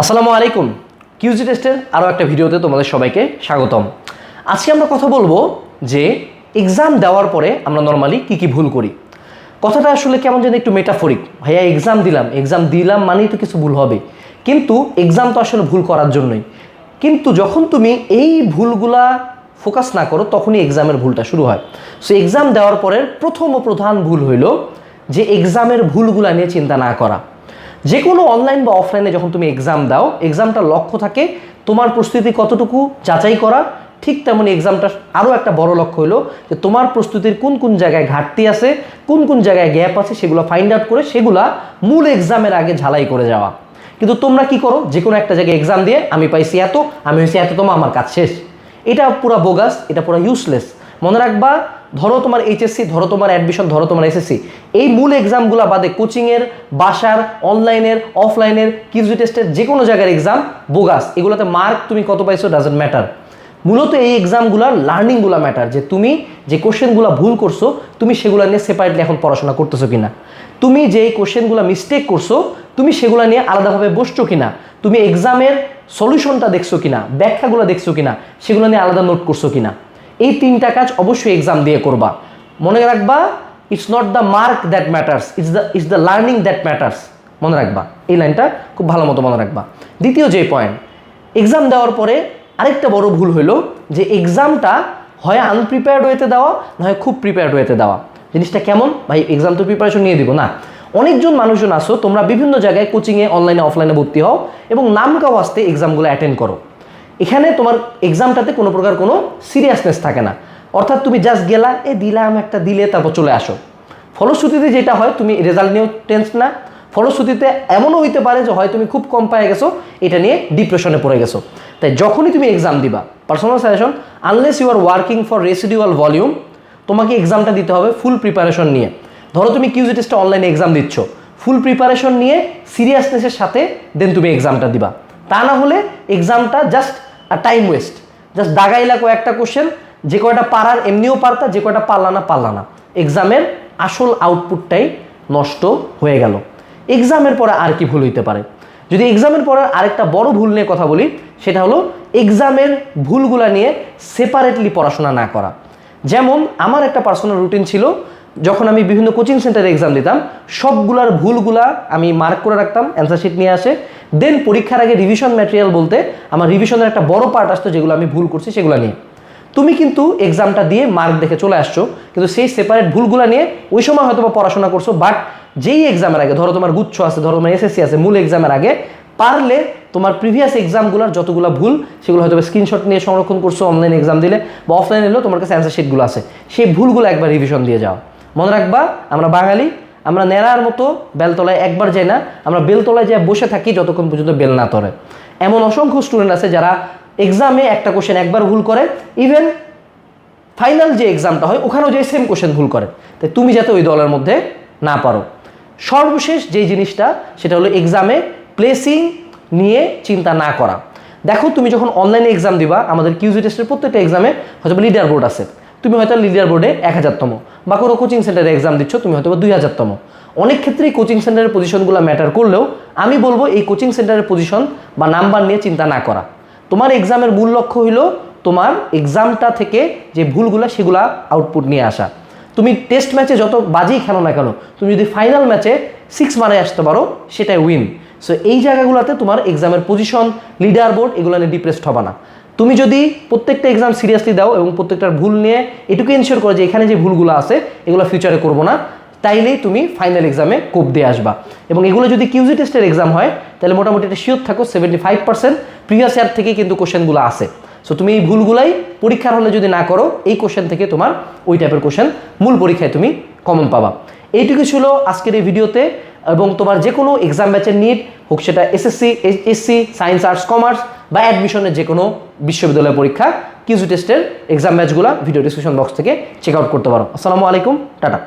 আসসালামু আলাইকুম। কিউজি টেস্টের আরও একটা ভিডিওতে তোমাদের সবাইকে স্বাগতম। আজকে আমরা কথা বলব যে এক্সাম দেওয়ার পরে আমরা নর্মালি কি কি ভুল করি। কথাটা আসলে কেমন যেন একটু মেটাফরিক। ভাইয়া, এক্সাম দিলাম। এক্সাম দিলাম মানেই তো কিছু ভুল হবে। কিন্তু এক্সাম তো আসলে ভুল করার জন্যই। কিন্তু যখন তুমি এই ভুলগুলা ফোকাস না করো, তখনই এক্সামের ভুলটা শুরু হয়। সো এক্সাম দেওয়ার পরের প্রথম ও প্রধান ভুল হইল যে এক্সামের ভুলগুলা নিয়ে চিন্তা না করা। যে কোনো অনলাইন বা অফলাইনে যখন তুমি এক্সাম দাও এক্সামটার লক্ষ্য থাকে, তোমার প্রস্তুতি কতটুকু যাচাই করা, ঠিক তেমনি এক্সামটা আরও একটা বড় লক্ষ্য হলো যে তোমার প্রস্তুতির কোন কোন জায়গায় ঘাটতি আছে, কোন কোন জায়গায় গ্যাপ আছে, সেগুলো ফাইন্ড আউট করে সেগুলা মূল এক্সামের আগে ঝালাই করে যাওয়া। কিন্তু তোমরা কি করো? যে কোনো একটা জায়গায় এক্সাম দিয়ে, আমি পাইছি এত, আমি হয়েছি এত তোমার আমার কাজ শেষ। এটা পুরো বোগাস এটা পুরো ইউজলেস মনে রাখবা ধরো তোমার এইচএসসি ধরো তোমার অ্যাডমিশন ধরো তোমার এসএসসি এই মূল এক্সামগুলো বাদে কোচিংয়ের, বাসার অনলাইনের অফলাইনের কিউজি টেস্টের যে কোনো জায়গার এক্সাম বোগাস এগুলোতে মার্ক তুমি কত পাইছো ডাজেন্ট ম্যাটার মূলত এই এক্সামগুলোর লার্নিংগুলো ম্যাটার যে তুমি যে কোশ্চেনগুলো ভুল করছ, তুমি সেগুলো নিয়ে সেপারেটলি এখন পড়াশোনা করতেছো কিনা। তুমি যে কোশ্চেনগুলো মিস্টেক করছ, তুমি সেগুলো নিয়ে আলাদাভাবে বসছো কিনা। তুমি এক্সামের সলিউশনটা দেখছ কিনা, ব্যাখ্যাগুলো দেখছ কিনা, সেগুলো নিয়ে আলাদা নোট করছ কিনা। এই তিনটা কাজ অবশ্যই এক্সাম দিয়ে করবা। মনে রাখবা it's not the mark that matters it's the it's the learning that matters মনে রাখবা, এই লাইনটা খুব ভালো মতো মনে রাখবা। দ্বিতীয় যে পয়েন্ট এক্সাম দেওয়ার পরে আরেকটা বড় ভুল হলো যে এক্সামটা হয় আনপ্রিপেয়ার্ড হয়েতে দেওয়া, না হয় খুব প্রিপেয়ার্ড হয়েতে দেওয়া। জিনিসটা কেমন? ভাই এক্সাম তো প্রিপারেশন নিয়ে দিব না। অনেকজন মানুষজন আসো তোমরা বিভিন্ন জায়গায় কোচিংয়ে অনলাইনে অফলাইনে ভর্তি হও এবং নাম কাও আসতে এক্সামগুলো অ্যাটেন্ড করো। এখানে তোমার এক্সামটাতে কোনো প্রকার কোনো সিরিয়াসনেস থাকে না। অর্থাৎ তুমি জাস্ট গেলা, এ, দিলাম একটা, দিলে তারপর চলে আসো। ফলশ্রুতিতে যেটা হয়, তুমি রেজাল্ট নিয়েও টেন্স না। ফলশ্রুতিতে এমনও হইতে পারে যে হয় তুমি খুব কম পায়ে গেছো, এটা নিয়ে ডিপ্রেশনে পড়ে গেছো। তাই যখনই তুমি এক্সাম দিবা personal suggestion unless you are working for residual volume তোমাকে এক্সামটা দিতে হবে ফুল প্রিপারেশন নিয়ে। ধরো তুমি কিউজি টেস্টে অনলাইনে এক্সাম দিচ্ছ। ফুল প্রিপারেশন নিয়ে সিরিয়াসনেসের সাথে দেন তুমি এক্সামটা দিবা। তা না হলে এক্সামটা জাস্ট টাইম ওয়েস্ট জাস্ট দাগাইলা কয়েকটা কোশ্চেন যে কয়টা পারার এমনিও পারতা, যে কয়টা পারলা না পারলা না। এক্সামের আসল আউটপুটটাই নষ্ট হয়ে গেল। এক্সামের পরে আর কি ভুল হইতে পারে? যদি এক্সামের পরে আরেকটা বড় ভুল নিয়ে কথা বলি, সেটা হলো এক্সামের ভুলগুলা নিয়ে সেপারেটলি পড়াশোনা না করা। যেমন আমার একটা পার্সোনাল রুটিন ছিল, যখন আমি বিভিন্ন কোচিং সেন্টারে এক্সাম দিতাম, সবগুলার ভুলগুলা আমি মার্ক করে রাখতাম অ্যান্সার শিট নিয়ে আসে দেন পরীক্ষার আগে রিভিশন ম্যাটেরিয়াল বলতে আমার রিভিশনের একটা বড় পার্ট আসতো যেগুলো আমি ভুল করছি সেগুলো নিয়ে। তুমি কিন্তু এক্সামটা দিয়ে মার্ক দেখে চলে আসছো, কিন্তু সেই সেপারেট ভুলগুলো নিয়ে ওই সময় হয়তো বা পড়াশোনা করছ বাট যেই এক্সামের আগে, ধরো তোমার গুচ্ছ আছে, ধরো তোমার এসএসসি আছে, মূল এক্সামের আগে, পারলে তোমার প্রিভিয়াস এক্সামগুলোর যতগুলো ভুল, সেগুলো হয়তো স্ক্রিনশট নিয়ে সংরক্ষণ করছ অনলাইন এক্সাম দিলে, বা অফলাইন এলেও তোমার কাছে অ্যান্সার শিটগুলো আছে। সেই ভুলগুলো একবার রিভিশন দিয়ে যাও। মনে রাখবা, আমরা বাঙালি আমরা নেড়ার মতো বেলতলায় একবার যাই না, আমরা বেলতলায় যায় বসে থাকি যতক্ষণ পর্যন্ত বেল না তরে এমন অসংখ্য স্টুডেন্ট আছে যারা এক্সামে একটা কোশ্চেন একবার ভুল করে ইভেন ফাইনাল যে এক্সামটা হয়, ওখানেও যে সেম কোশ্চেন ভুল করে। তাই তুমি যাতে ওই দলের মধ্যে না পারো। সর্বশেষ যেই জিনিসটা, সেটা হলো এক্সামে প্লেসিং নিয়ে চিন্তা না করা। দেখো তুমি যখন অনলাইনে এক্সাম দিবা, আমাদের কিউজি টেস্টের প্রত্যেকটা এক্সামে হয়তো লিডার বোর্ড আছে। তুমি হয়তো লিডার বোর্ডে এক হাজারতম বা কোনো কোচিং সেন্টারে এক্সাম দিচ্ছ, তুমি হয়তো বা দুই হাজারতম। অনেক ক্ষেত্রেই কোচিং সেন্টারের পজিশনগুলো ম্যাটার করলেও আমি বলব এই কোচিং সেন্টারের পজিশন বা নাম্বার নিয়ে চিন্তা না করা। তোমার এক্সামের মূল লক্ষ্য হলো তোমার এক্সামটা থেকে যে ভুলগুলো সেগুলা আউটপুট নিয়ে আসা। তুমি টেস্ট ম্যাচে যত বাজেই খেলো না কেন, তুমি যদি ফাইনাল ম্যাচে সিক্স মারে আসতে পারো, সেটাই উইন সো এই জায়গাগুলোতে তোমার এক্সামের পজিশন লিডার বোর্ড এগুলো নিয়ে ডিপ্রেসড হবে না। তুমি যদি প্রত্যেকটা এক্সাম সিরিয়াসলি দাও এবং প্রত্যেকটার ভুল নিয়ে এটুকু এনশিওর করো যে এখানে যে ভুলগুলো আছে, এগুলো ফিউচারে করব না, তাইলেই তুমি ফাইনাল এক্সামে কোপ দিয়ে আসবা। এবং এগুলো যদি কিউজি টেস্টের এক্সাম হয় তাহলে মোটামুটি এটা শিওর থাকো seventy five percent previous year থেকে কিন্তু কোশ্চেনগুলো আসে। সো তুমি এই ভুলগুলাই পরীক্ষার হলে যদি না করো, এই কোশ্চেন থেকে তোমার ওই টাইপের কোশ্চেন মূল পরীক্ষায় তুমি কমন পাবা। এইটুকু ছিল আজকের এই ভিডিওতে, এবং তোমার যে কোনো এক্সাম ব্যাচের নিট হোক সেটা SSC HSC science arts commerce বা অ্যাডমিশনের যে কোনো বিশ্ববিদ্যালয় পরীক্ষা কিউজি টেস্টের এক্সাম ম্যাচগুলো ভিডিও ডিসক্রিপশন বক্স থেকে চেক আউট করতে পারো। আসসালামু আলাইকুম, টাটা।